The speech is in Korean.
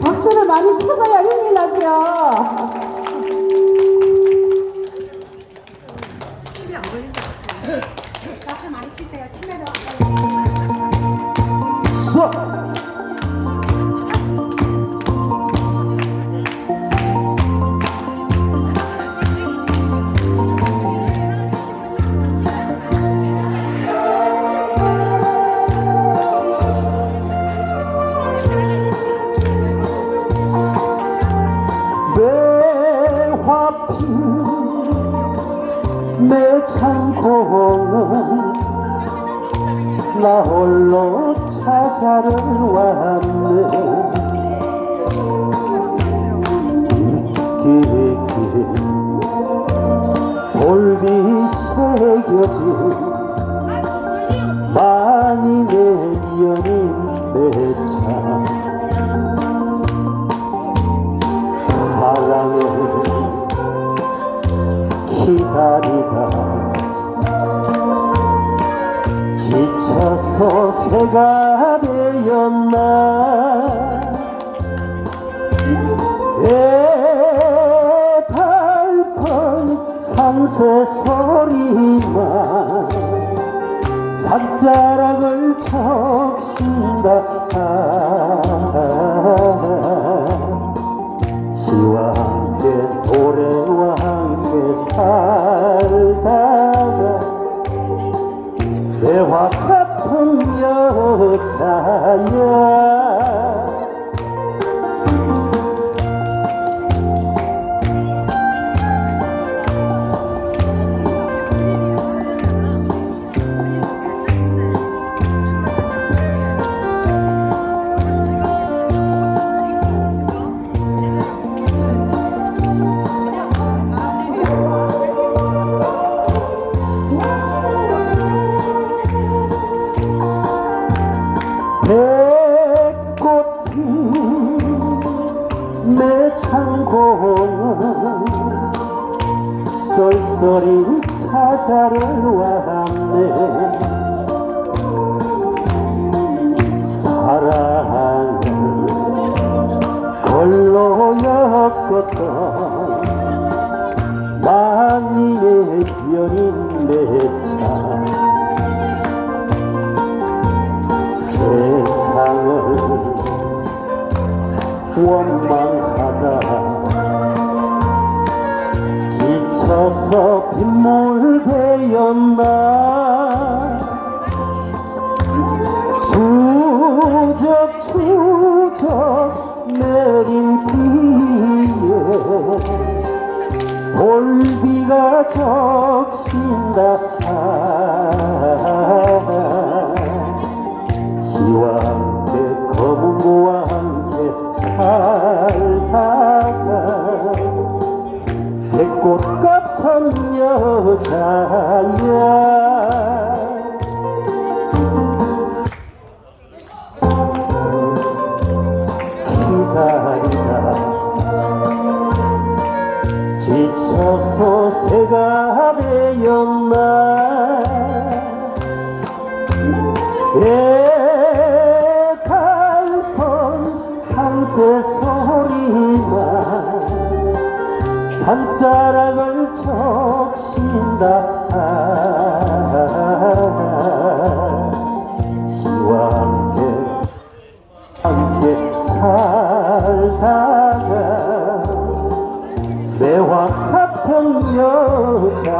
박수를 많이 쳐줘야 힘이 나죠. 침이 안 걸린다. 박수 많이 치세요. 치매도 안서 매화 내 창고는 나 홀로 찾아를 왔네. 이끼끼 돌비 새겨진 새가 되었나? 애달픈 산새 소리만 산자락을 적신다. 시와 함께 노래와 함께 살다가 대화 자야 내 창고는 쏠쏠이 찾아를 왔네. 사랑을 걸로 엮었던 만리의 연인 내 원망하다. 지쳐서 빗물 되었나? 추적 추적 내린 비에 돌비가 적신다 배꽃 같은 여자야. 기다리다. 지쳐서 새가 되었나. 애 자락을 적신다. 시와 함께 함께 살다가 매화 같은 여자야